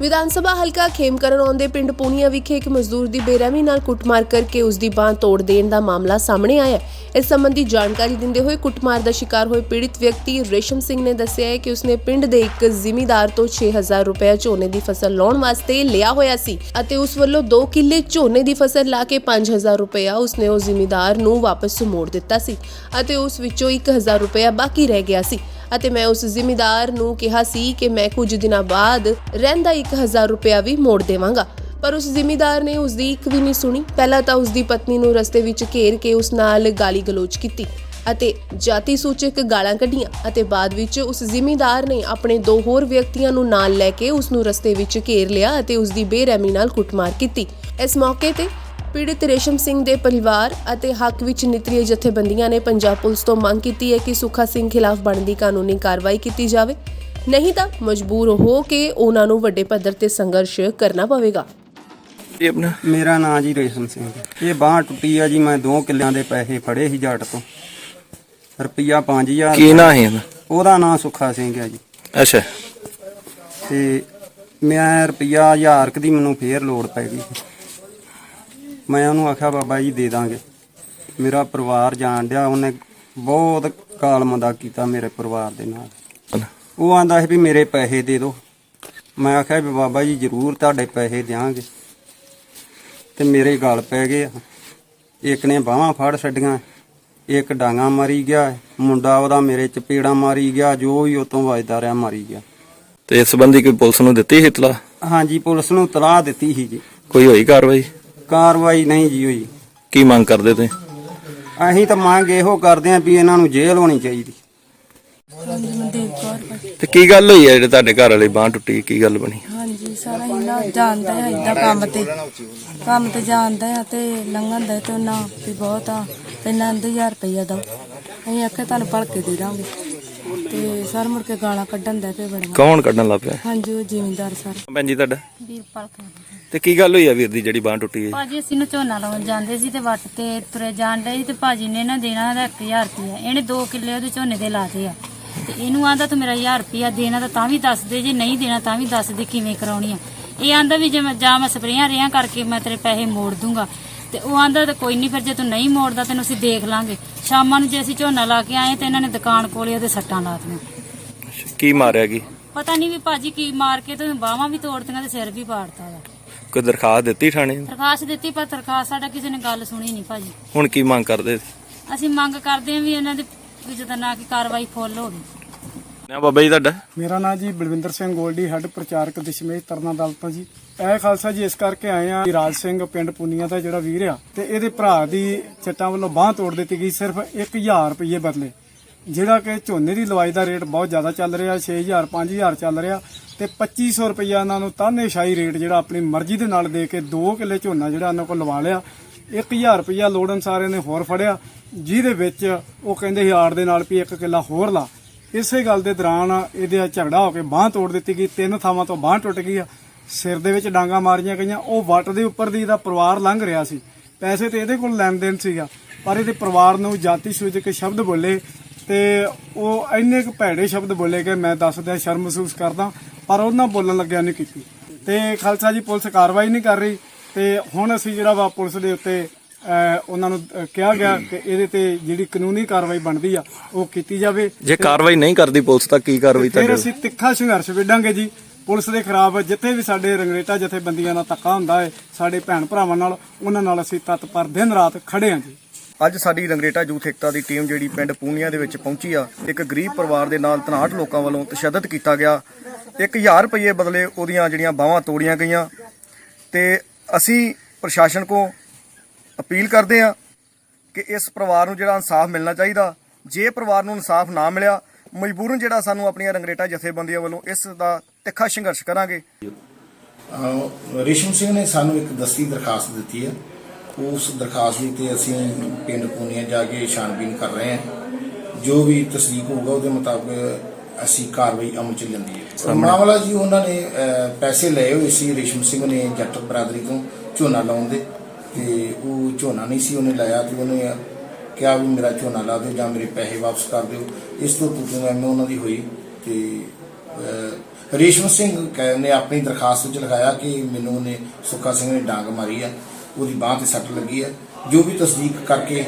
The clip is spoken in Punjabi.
ਵਿਧਾਨ ਸਭਾ ਹਲਕਾ ਖੇਮਕਰਨ ਆਉਂਦੇ ਪਿੰਡ ਪੂਨੀਆ ਵਿਖੇ ਇੱਕ ਮਜ਼ਦੂਰ ਦੀ ਬੇਰਹਿਮੀ ਨਾਲ ਕੁੱਟਮਾਰ ਕਰਕੇ ਉਸ ਦੀ ਬਾਂਹ ਤੋੜ ਦੇਣ ਦਾ ਮਾਮਲਾ ਸਾਹਮਣੇ ਆਇਆ ਹੈ। ਇਸ ਸੰਬੰਧੀ ਜਾਣਕਾਰੀ ਦਿੰਦੇ ਹੋਏ ਕੁੱਟਮਾਰ ਦਾ ਸ਼ਿਕਾਰ ਹੋਏ ਪੀੜਿਤ ਵਿਅਕਤੀ ਰੇਸ਼ਮ ਸਿੰਘ ਨੇ ਦੱਸਿਆ ਹੈ ਕਿ ਉਸਨੇ ਪਿੰਡ ਦੇ ਇੱਕ ਜ਼ਿਮੀਂਦਾਰ ਤੋਂ 6000 ਰੁਪਏ ਝੋਨੇ ਦੀ ਫਸਲ ਲਾਉਣ ਵਾਸਤੇ ਲਿਆ ਹੋਇਆ ਸੀ ਅਤੇ ਉਸ ਵੱਲੋਂ 2 ਕਿੱਲੇ ਝੋਨੇ ਦੀ ਫਸਲ ਲਾ ਕੇ 5000 ਰੁਪਏ ਉਸਨੇ ਉਸ ਜ਼ਿਮੀਂਦਾਰ ਨੂੰ ਵਾਪਸ ਮੋੜ ਦਿੱਤਾ ਸੀ ਅਤੇ ਉਸ ਵਿੱਚੋਂ 1000 ਰੁਪਏ ਬਾਕੀ ਰਹਿ ਗਿਆ ਸੀ। ਅਤੇ ਮੈਂ ਉਸ ਜ਼ਿਮੀਂਦਾਰ ਨੂੰ ਕਿਹਾ ਸੀ ਕਿ ਮੈਂ ਕੁਝ ਦਿਨਾਂ ਬਾਅਦ ਰਹਿੰਦਾ 1000 ਰੁਪਇਆ ਵੀ ਮੋੜ ਦੇਵਾਂਗਾ। ਪਰ ਉਸ ਜ਼ਿਮੀਂਦਾਰ ਨੇ ਉਸ ਦੀ ਇੱਕ ਵੀ ਨਹੀਂ ਸੁਣੀ। ਪਹਿਲਾਂ ਤਾਂ ਉਸ ਦੀ ਪਤਨੀ ਨੂੰ ਰਸਤੇ ਵਿੱਚ ਘੇਰ ਕੇ ਉਸ ਨਾਲ ਗਾਲੀ ਗਲੋਚ ਕੀਤੀ ਅਤੇ ਜਾਤੀ ਸੂਚਕ ਗਾਲਾਂ ਕੱਢੀਆਂ ਅਤੇ ਬਾਅਦ ਵਿੱਚ ਉਸ ਜ਼ਿਮੀਂਦਾਰ ਨੇ ਆਪਣੇ ਦੋ ਹੋਰ ਵਿਅਕਤੀਆਂ ਨੂੰ ਨਾਲ ਲੈ ਕੇ ਉਸ ਨੂੰ ਰਸਤੇ ਵਿੱਚ ਘੇਰ ਲਿਆ ਅਤੇ ਉਸ ਦੀ ਬੇਰਹਿਮੀ ਨਾਲ ਕੁੱਟਮਾਰ ਕੀਤੀ। ਇਸ ਮੌਕੇ ਤੇ ਪੀੜਿਤ ਰੇਸ਼ਮ ਸਿੰਘ ਦੇ ਪਰਿਵਾਰ ਅਤੇ ਹੱਕ ਵਿੱਚ ਨਿਤਰੀਏ ਜਥੇਬੰਦੀਆਂ ਨੇ ਪੰਜਾਬ ਪੁਲਿਸ ਤੋਂ ਮੰਗ ਕੀਤੀ ਹੈ ਕਿ ਸੁੱਖਾ ਸਿੰਘ ਖਿਲਾਫ ਬਣਦੀ ਕਾਨੂੰਨੀ ਕਾਰਵਾਈ ਕੀਤੀ ਜਾਵੇ। ਨਹੀਂ ਤਾਂ ਮਜਬੂਰ ਹੋ ਕੇ ਉਹਨਾਂ ਨੂੰ ਵੱਡੇ ਪੱਧਰ ਤੇ ਸੰਘਰਸ਼ ਕਰਨਾ ਪਵੇਗਾ। ਇਹ ਆਪਣਾ ਮੇਰਾ ਨਾਂ ਜੀ ਰੇਸ਼ਮ ਸਿੰਘ ਇਹ ਬਾਂਹ ਟੁੱਟੀ ਆ ਜੀ ਮੈਂ 2 ਕਿੱਲਿਆਂ ਦੇ ਪੈਸੇ ਫੜੇ ਸੀ ਜੱਟ ਤੋਂ। ਰੁਪਈਆ 5000 ਕੀ ਨਾਂ ਹੈ ਇਹਦਾ? ਉਹਦਾ ਨਾਂ ਸੁੱਖਾ ਸਿੰਘ ਆ ਜੀ। ਅੱਛਾ। ਤੇ ਮੈਂ ਰੁਪਈਆ 1000 ਕੁ ਦੀ ਮੈਨੂੰ ਫੇਰ ਲੋੜ ਪੈ ਗਈ ਮੈਂ ਉਹਨੂੰ ਆਖਿਆ ਬਾਬਾ ਜੀ ਦੇ ਦਾਂਗੇ। ਮੇਰਾ ਪਰਿਵਾਰ ਜਾਣ ਡਿਆ ਉਹਨੇ ਬਹੁਤ ਕਾਲਮਦਾ ਕੀਤਾ ਮੇਰੇ ਪਰਿਵਾਰ ਦੇ ਨਾਲ। ਉਹ ਆਂਦਾ ਸੀ ਵੀ ਮੇਰੇ ਪੈਸੇ ਦੇ ਦਿਓ। ਮੈਂ ਆਖਿਆ ਵੀ ਬਾਬਾ ਜੀ ਜ਼ਰੂਰ ਤੁਹਾਡੇ ਪੈਸੇ ਦਿਆਂਗੇ। ਤੇ ਮੇਰੇ ਗਲ ਪੈ ਗਏ। ਇੱਕ ਨੇ ਬਾਹਾਂ ਫੜ ਛੱਡੀਆਂ ਇੱਕ ਡਾਂਗਾ ਮਾਰੀ ਗਿਆ ਮੁੰਡਾ ਉਹਦਾ ਮੇਰੇ ਚਪੇੜਾ ਮਾਰੀ ਗਿਆ ਜੋ ਵੀ ਉਤੋਂ ਵੱਜਦਾ ਰਿਹਾ ਮਾਰੀ ਗਿਆ। ਤੇ ਇਸ ਸੰਬੰਧੀ ਕੋਈ ਪੁਲਿਸ ਨੂੰ ਦਿੱਤੀ ਇਤਲਾ ਹਾਂਜੀ ਪੁਲਿਸ ਨੂੰ ਤਲਾਹ ਦਿੱਤੀ ਸੀ ਜੀ। ਕੋਈ ਹੋਈ ਕਾਰਵਾਈ? ਕਾਰਵਾਈ ਨਹੀਂ ਜੀ ਹੋਈ। ਕੀ ਮੰਗ ਕਰਦੇ ਤੁਸੀਂ? ਅਸੀਂ ਤਾਂ ਮੰਗ ਇਹੋ ਕਰਦੇ ਆਂ ਵੀ ਇਹਨਾਂ ਨੂੰ ਜੇਲ੍ਹ ਹੋਣੀ ਚਾਹੀਦੀ। ਹਾਂਜੀ ਮਨਦੀਪ ਕੌਰ ਭਾਜੀ। ਤੇ ਕੀ ਗੱਲ ਹੋਈ ਹੈ ਜਿਹੜੇ ਤੁਹਾਡੇ ਘਰ ਵਾਲੀ ਬਾਂਹ ਟੁੱਟੀ ਕੀ ਗੱਲ ਬਣੀ? ਹਾਂਜੀ ਸਾਰਾ ਇਹਨਾਂ ਜਾਣਦਾ ਹੈ ਏਦਾਂ ਕੰਮ ਤੇ। ਕੰਮ ਤੇ ਜਾਣਦਾ ਹੈ ਤੇ ਲੰਘਣ ਦਾ ਤੇ ਉਹਨਾਂ ਵੀ ਬਹੁਤ ਆ। ਪਹਿਲਾਂ 1000 ਰੁਪਈਆ ਦੋ ਅਸੀਂ ਆਖਿਆ ਤੁਹਾਨੂੰ ਭਲ ਕੇ ਦੇ ਦਾਂਗੇ। ਤੇ ਸਰ ਮੁੜ ਕੇ ਗਾਲਾਂ ਕੱਢਣ ਦਾ ਤੇ ਬੜੀਆਂ ਕੌਣ ਕੱਢਣ ਲੱਗ ਪਿਆ? ਹਾਂਜੀ ਉਹ ਜ਼ਿਮੀਂਦਾਰ ਸਰ। ਭੈਣ ਜੀ ਤੁਹਾਡਾ? ਵੀਰਪਾਲ ਕੌਰ। ਤੇ ਕੀ ਗੱਲ ਹੋਈ ਆ ਵੀਰ ਦੀ ਜਿਹੜੀ ਬਾਂਹ ਟੁੱਟੀ ਹੈ ਭਾਜੀ ਅਸੀਂ ਨੂੰ ਝੋਨਾ ਲਾਉਣ ਜਾਂਦੇ ਸੀ ਤੇ ਵੱਟ ਤੇ ਤੁਰੇ ਜਾਣ ਡਏ ਸੀ ਤੇ ਭਾਜੀ ਨੇ ਨਾ ਦੇਣਾ ਦਾ 1000 ਰੁਪਇਆ। ਇਹਨੇ 2 ਕਿੱਲੇ ਉਹਦੇ ਝੋਨੇ ਦੇ ਲਾਤੇ ਆ। ਤੇ ਇਹਨੂੰ ਆਂਦਾ ਤੂੰ ਮੇਰਾ 1000 ਰੁਪਇਆ ਦੇਣਾ ਤਾਂ ਤਾਂ ਵੀ ਦੱਸ ਦੇ ਜੇ ਨਹੀਂ ਦੇਣਾ ਤਾਂ ਵੀ ਦੱਸ ਦੇ ਕਿਵੇਂ ਕਰਾਉਣੀ ਆ? ਇਹ ਆਂਦਾ ਵੀ ਜੇ ਮੈਂ ਜਾਂ ਮੈਂ ਸਪਰੇਆਂ ਰਿਆਂ ਕਰਕੇ ਮੈਂ ਤੇਰੇ ਪੈਸੇ ਮੋੜ ਦੂੰਗਾ। ਤੇ ਉਹ ਆਂਦਾ ਤਾਂ ਕੋਈ ਨਹੀਂ ਫਿਰ ਜੇ ਤੂੰ ਨਹੀਂ ਮੋੜਦਾ ਤੈਨੂੰ ਅਸੀਂ ਦੇਖ ਲਾਂਗੇ। ਸ਼ਾਮਾਂ ਨੂੰ ਜੇ ਅਸੀਂ ਝੋਨਾ ਲਾ ਕੇ ਆਏ ਤੇ ਇਹਨਾਂ ਨੇ ਦੁਕਾਨ ਕੋਲੇ ਉਹਦੇ ਸੱਟਾਂ ਲਾਤੀਆਂ ਕੀ ਮਾਰਿਆ ਕੀ? ਪਤਾ ਨਹੀਂ ਵੀ ਭਾਜੀ ਕੀ ਮਾਰ ਕੇ ਤੇ ਬਾਹਾਂ ਵੀ ਤੋੜਤੀਆਂ ਤੇ ਸਿਰ ਵੀ ਪਾੜਤਾ ਵਾ। ਕੋਈ ਦਰਖਾਸਤ ਦਿੱਤੀ ਥਾਣੇ ਨੂੰ? ਦਰਖਾਸਤ ਦਿੱਤੀ ਪਰ ਦਰਖਾਸਤ ਸਾਡਾ ਕਿਸੇ ਨੇ ਗੱਲ ਸੁਣੀ ਨਹੀਂ ਭਾਜੀ। ਹੁਣ ਕੀ ਮੰਗ ਕਰਦੇ? ਅਸੀਂ ਮੰਗ ਕਰਦੇ ਹਾਂ ਵੀ ਇਹਨਾਂ ਦੇ ਵੀ ਜਦੋਂ ਨਾ ਕਿ ਕਾਰਵਾਈ ਫੁੱਲ ਹੋਵੇ। ਨਾ ਬਾਬਾ ਜੀ ਤੁਹਾਡਾ? ਮੇਰਾ ਨਾਮ ਜੀ ਬਲਵਿੰਦਰ ਸਿੰਘ ਗੋਲਡੀ, ਹੈੱਡ ਪ੍ਰਚਾਰਕ ਦਸ਼ਮੇਸ਼ ਤਰਨਾ ਦਲ ਤੋਂ ਜੀ। ਇਹ ਖਾਲਸਾ ਜੀ, ਇਸ ਕਰਕੇ ਆਏ ਆ ਰਾਜ ਸਿੰਘ ਪਿੰਡ ਪੁਨੀਆ ਦਾ ਜਿਹੜਾ ਵੀਰ ਆ, ਤੇ ਇਹਦੇ ਭਰਾ ਦੀ ਚੱਟਾਂ ਵੱਲੋਂ ਬਾਹ ਤੋੜ ਦਿੱਤੀ ਗਈ, ਸਿਰਫ 1000 ਰੁਪਏ ਬਦਲੇ। ਜਿਹੜਾ ਕਿ ਝੋਨੇ ਦੀ ਲਵਾਈ ਦਾ ਰੇਟ ਬਹੁਤ ਜ਼ਿਆਦਾ ਚੱਲ ਰਿਹਾ 6000 5000 ਚੱਲ ਰਿਹਾ, ਤੇ 2500 ਰੁਪਇਆ ਇਹਨਾਂ ਨੂੰ ਤਾਨੇਸ਼ਾਹੀ ਰੇਟ ਜਿਹੜਾ ਆਪਣੀ ਮਰਜ਼ੀ ਦੇ ਨਾਲ ਦੇ ਕੇ 2 ਕਿੱਲੇ ਝੋਨਾ ਜਿਹੜਾ ਇਹਨਾਂ ਕੋਲ ਲਵਾ ਲਿਆ। 1000 ਰੁਪਇਆ ਲੋੜ ਅਨਸਾਰ ਇਹਨੇ ਹੋਰ ਫੜਿਆ, ਜਿਹਦੇ ਵਿੱਚ ਉਹ ਕਹਿੰਦੇ ਸੀ ਆੜ ਦੇ ਨਾਲ ਵੀ ਇੱਕ ਕਿੱਲਾ ਹੋਰ ਲਾ। ਇਸੇ ਗੱਲ ਦੇ ਦੌਰਾਨ ਇਹਦੇ ਝਗੜਾ ਹੋ ਕੇ ਬਾਹ ਤੋੜ ਦਿੱਤੀ ਗਈ, ਤਿੰਨ ਥਾਵਾਂ ਤੋਂ ਬਾਹ ਟੁੱਟ ਗਈ ਆ। ਸਿਰ ਦੇ ਵਿੱਚ ਡਾਂਗਾ ਮਾਰੀਆਂ ਗਈਆਂ, ਉਹ ਵੱਟ ਦੇ ਉੱਪਰ ਦੀ ਇਹਦਾ ਪਰਿਵਾਰ ਲੰਘ ਰਿਹਾ ਸੀ। ਪੈਸੇ ਤੇ ਇਹਦੇ ਕੋਲ ਲੈਣ ਦੇਣ ਸੀਗਾ, ਪਰ ਇਹਦੇ ਪਰਿਵਾਰ ਨੂੰ ਜਾਤੀ ਸੂਚਕ ਸ਼ਬਦ ਬੋਲੇ ਤੇ ਉਹ ਇੰਨੇ ਕੁ ਭੈੜੇ ਸ਼ਬਦ ਬੋਲੇ ਕਿ ਮੈਂ ਦੱਸਦਿਆਂ ਸ਼ਰਮ ਮਹਿਸੂਸ ਕਰਦਾ, ਪਰ ਉਹਨਾਂ ਬੋਲਣ ਲੱਗਿਆ ਨਹੀਂ ਕੀਤੀ। ਤੇ ਖਾਲਸਾ ਜੀ, ਪੁਲਿਸ ਕਾਰਵਾਈ ਨਹੀਂ ਕਰ ਰਹੀ ਤੇ ਹੁਣ ਅਸੀਂ ਜਿਹੜਾ ਵਾ ਪੁਲਿਸ ਦੇ ਉੱਤੇ ਉਹਨਾਂ ਨੂੰ ਕਿਹਾ ਗਿਆ ਕਿ ਇਹਦੇ ਤੇ ਜਿਹੜੀ ਕਾਨੂੰਨੀ ਕਾਰਵਾਈ ਬਣਦੀ ਆ ਉਹ ਕੀਤੀ ਜਾਵੇ। ਜੇ ਕਾਰਵਾਈ ਨਹੀਂ ਕਰਦੀ ਪੁਲਿਸ ਤਾਂ ਕੀ ਕਾਰਵਾਈ ਫਿਰ ਤੁਹਾਡੇ? ਅਸੀਂ ਤਿੱਖਾ ਸੰਘਰਸ਼ ਵਿੱਢਾਂਗੇ ਜੀ। ਪੁਲਿਸ ਦੇ ਖਿਲਾਫ ਜਿੱਥੇ ਵੀ ਸਾਡੇ ਰੰਗਰੇਟਾ ਜਥੇਬੰਦੀਆਂ ਨਾਲ ਧੱਕਾ ਹੁੰਦਾ ਹੈ ਸਾਡੇ ਭੈਣ ਭਰਾਵਾਂ ਨਾਲ ਉਹਨਾਂ ਨਾਲ ਅਸੀਂ ਤਤਪਰ ਦਿਨ ਰਾਤ ਖੜੇ ਹਾਂ ਜੀ। ਅੱਜ ਸਾਡੀ ਰੰਗਰੇਟਾ ਯੂਥ ਏਕਤਾ ਦੀ ਟੀਮ ਜਿਹੜੀ ਪਿੰਡ ਪੂਨੀਆ ਦੇ ਵਿੱਚ ਪਹੁੰਚੀ ਆ ਇੱਕ ਗਰੀਬ ਪਰਿਵਾਰ ਦੇ ਨਾਲ 63 ਲੋਕਾਂ ਵੱਲੋਂ ਤਸ਼ੱਦਦ ਕੀਤਾ ਗਿਆ। 1000 ਰੁਪਏ ਬਦਲੇ ਉਹਦੀਆਂ ਜਿਹੜੀਆਂ ਬਾਹਾਂ ਤੋੜੀਆਂ ਗਈਆਂ। ਤੇ ਅਸੀਂ ਪ੍ਰਸ਼ਾਸਨ ਕੋ ਅਪੀਲ ਕਰਦੇ ਆ ਕਿ ਇਸ ਪਰਿਵਾਰ ਨੂੰ ਜਿਹੜਾ ਇਨਸਾਫ ਮਿਲਣਾ ਚਾਹੀਦਾ ਜੇ ਪਰਿਵਾਰ ਨੂੰ ਇਨਸਾਫ ਨਾ ਮਿਲਿਆ ਮਜਬੂਰਨ ਜਿਹੜਾ ਸਾਨੂੰ ਆਪਣੀਆਂ ਰੰਗਰੇਟਾ ਜਥੇਬੰਦੀਆਂ ਵੱਲੋਂ ਇਸ ਦਾ ਤਿੱਖਾ ਸੰਘਰਸ਼ ਕਰਾਂਗੇ। ਰੇਸ਼ਮ ਸਿੰਘ ਨੇ ਸਾਨੂੰ ਇੱਕ ਦਸਤੀ ਦਰਖਾਸਤ ਦਿੱਤੀ ਹੈ। ਉਸ ਦਰਖਾਸਤ ਦੀ ਤੇ ਅਸੀਂ ਪਿੰਡ ਪੂਨੀਆ ਜਾ ਕੇ ਛਾਣਬੀਨ ਕਰ ਰਹੇ ਹਾਂ। ਜੋ ਵੀ ਤਸਦੀਕ ਹੋਊਗਾ ਉਹਦੇ ਮੁਤਾਬਕ ਅਸੀਂ ਕਾਰਵਾਈ ਅਮਲ ਚ ਲੈਂਦੀ ਹੈ। ਮਾਮਲਾ ਜੀ ਉਹਨਾਂ ਨੇ ਪੈਸੇ ਲਏ ਹੋਏ ਸੀ। ਰੇਸ਼ਮ ਸਿੰਘ ਨੇ ਜੱਟ ਬਰਾਦਰੀ ਤੋਂ ਝੋਨਾ ਲਾਉਣ ਦੇ। ਤੇ ਉਹ ਝੋਨਾ ਨਹੀਂ ਸੀ ਉਹਨੇ ਲਾਇਆ ਤੇ ਉਹਨੇ ਕਿਹਾ ਵੀ ਮੇਰਾ ਝੋਨਾ ਲਾ ਦਿਓ ਜਾਂ ਮੇਰੇ ਪੈਸੇ ਵਾਪਸ ਕਰ ਦਿਓ। ਇਸ ਤੋਂ ਤੂੰ ਮੈਂ ਉਹਨਾਂ ਦੀ ਹੋਈ ਤੇ ਰੇਸ਼ਮ ਸਿੰਘ ਕ- ਨੇ ਆਪਣੀ ਦਰਖਾਸਤ ਵਿੱਚ ਲਿਖਾਇਆ ਕਿ ਮੈਨੂੰ ਉਹਨੇ ਸੁੱਖਾ ਸਿੰਘ ਨੇ ਡਾਂਗ ਮਾਰੀ ਆ, ਉਹਦੀ ਬਾਹ ਤੇ ਸੱਟ ਲੱਗੀ ਆ। ਜੋ ਵੀ ਤਸਦੀਕ ਕਰਕੇ